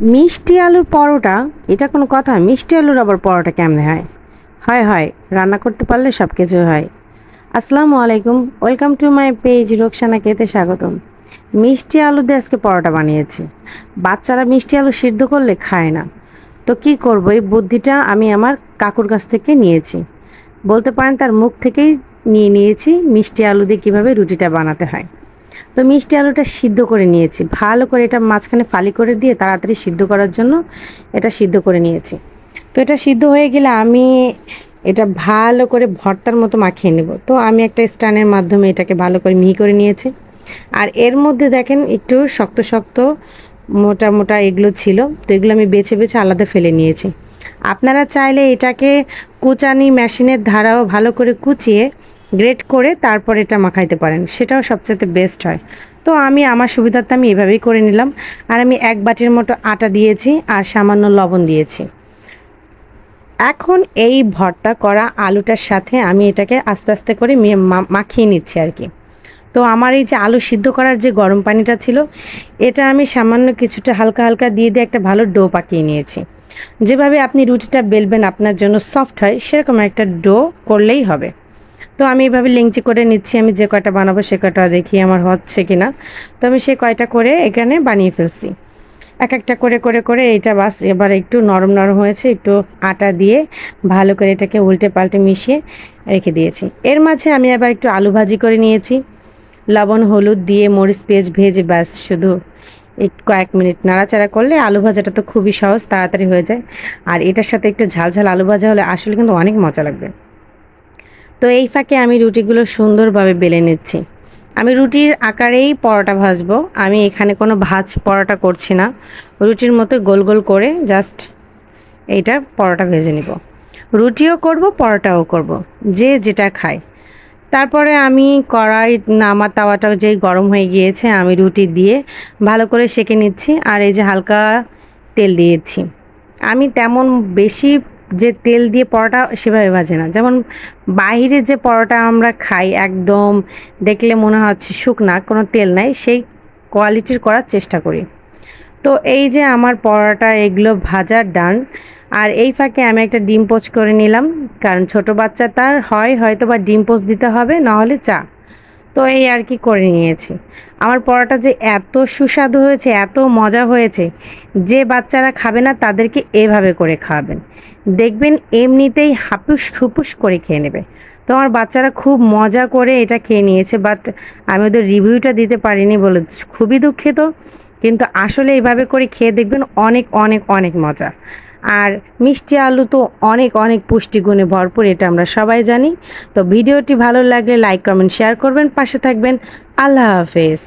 মিষ্টি আলুর পরোটা, এটা কোনো কথা মিষ্টি আলুর আবার পরোটা কেমনে হয়? হয় হয়। রান্না করতে পারলে সব কিছু হয়। আসসালামু আলাইকুম। Welcome to my page Roksana কেতে স্বাগতম। মিষ্টি আলু দিয়ে আজকে পরোটা বানিয়েছি। বাচ্চারা মিষ্টি আলু সিদ্ধ করলে খায় না। তো কি করব? এই বুদ্ধিটা আমি আমার কাকুর কাছ থেকে নিয়েছি। বলতে পারেন তার মুখ থেকেই নিয়ে নিয়েছি মিষ্টি আলু দিয়ে কীভাবে রুটিটা বানাতে হয়। তো মিষ্টি আলুটা সিদ্ধ করে নিয়েছি। ভালো করে এটা মাঝখানে ফালি করে দিয়ে তাড়াতাড়ি সিদ্ধ করার জন্য এটা সিদ্ধ করে নিয়েছি। তো এটা সিদ্ধ হয়ে গেলে আমি এটা ভালো করে ভর্তার মতো মাখিয়ে নেব। তো আমি একটা স্টানের মাধ্যমে এটাকে ভালো করে মিহি করে নিয়েছি। আর এর মধ্যে দেখেন একটু শক্ত শক্ত মোটা মোটা এগুলো ছিল, তো এগুলো আমি বেছে বেছে আলাদা ফেলে নিয়েছি। আপনারা চাইলে এটাকে কুচানি মেশিনের ধারাও ভালো করে কুচিয়ে গ্রেট করে তারপর এটা মাখাইতে পারেন। সেটাও সবচেয়ে বেস্ট হয়। তো আমি, আমার সুবিধার্থে আমি এভাবেই করে নিলাম। আর আমি এক বাটির মতো আটা দিয়েছি আর সামান্য লবণ দিয়েছি। এখন এই ভর্তা করা আলুটার সাথে আমি এটাকে আস্তে আস্তে করে মাখিয়ে নিচ্ছি আর কি। তো আমার এই যে আলু সিদ্ধ করার যে গরম পানিটা ছিল, এটা আমি সামান্য কিছুটা হালকা হালকা দিয়ে দিয়ে একটা ভালো ডো পাকিয়ে নিয়েছি। যেভাবে আপনি রুটিটা বেলবেন আপনার জন্য সফট হয়, সেরকম একটা ডো করলেই হবে। তো আমি এভাবে লেংচি করে নিচ্ছি, আমি যে কয়টা বানাবো সে কয়টা দেখি আমার হচ্ছে কি না তো আমি সে কয়টা করে এখানে বানিয়ে ফেলছি। এক একটা করে করে করে এটা বাস এবার একটু নরম নরম হয়েছে, একটু আটা দিয়ে ভালো করে এটাকে উল্টে পাল্টে মিশিয়ে রেখে দিয়েছি। এর মাঝে আমি আবার একটু আলু ভাজি করে নিয়েছি। লবণ, হলুদ দিয়ে মরিচ, পেঁয়াজ ভেজে ব্যাস শুধু একটু কয়েক মিনিট নাড়াচাড়া করলে আলু ভাজাটা তো খুবই সহজ, তাড়াতাড়ি হয়ে যায়। আর এটার সাথে একটু ঝাল ঝাল আলু ভাজা হলে আসলে কিন্তু অনেক মজা লাগবে। তো এই ফাঁকে আমি রুটিগুলো সুন্দরভাবে বেলে নিচ্ছি। আমি রুটির আকারেই পরোটা ভাজবো। আমি এখানে কোনো ভাজ পরোটা করছি না। রুটির মতো গোল গোল করে জাস্ট এইটা পরোটা ভেজে নিব। রুটিও করব, পরোটাও করব। যে যেটা খায়। তারপরে আমি কড়াই আমার তাওয়াটা যেই গরম হয়ে গিয়েছে, আমি রুটি দিয়ে ভালো করে সেঁকে নিচ্ছি আর এই যে হালকা তেল দিয়েছি। আমি তেমন বেশি যে তেল দিয়ে পরোটা সেভাবে ভাজে না। যেমন বাইরে যে পরোটা আমরা খাই একদম দেখলে মনে হচ্ছে শুকনা, কোনো তেল নাই, সেই কোয়ালিটির করার চেষ্টা করি। তো এই যে আমার পরোটা, এগুলো ভাজার ডান। আর এই ফাঁকে আমি একটা ডিম পোচ করে নিলাম, কারণ ছোট বাচ্চা তার হয় হয়তো বা ডিম পোচ দিতে হবে নাহলে চা। তো এই আর কি করে নিয়েছি। আমার পরোটা যে এত সুস্বাদু হয়েছে, এত মজা হয়েছে, যে বাচ্চারা খাবে না তাদেরকে এভাবে করে খাওয়াবেন। দেখবেন এমনিতেই হাপুস খুপুস করে খেয়ে নেবে। তো আমার বাচ্চারা খুব মজা করে এটা খেয়ে নিয়েছে বাট আমি ওদের রিভিউটা দিতে পারিনি বলে খুবই দুঃখিত। কিন্তু আসলে এইভাবে করে খেয়ে দেখবেন অনেক অনেক অনেক মজা। আর মিষ্টি আলু তো অনেক অনেক পুষ্টিগুণে ভরপুর, এটা আমরা সবাই জানি। তো ভিডিওটি ভালো লাগলে লাইক কমেন্ট শেয়ার করবেন, পাশে থাকবেন। আল্লাহ হাফেজ।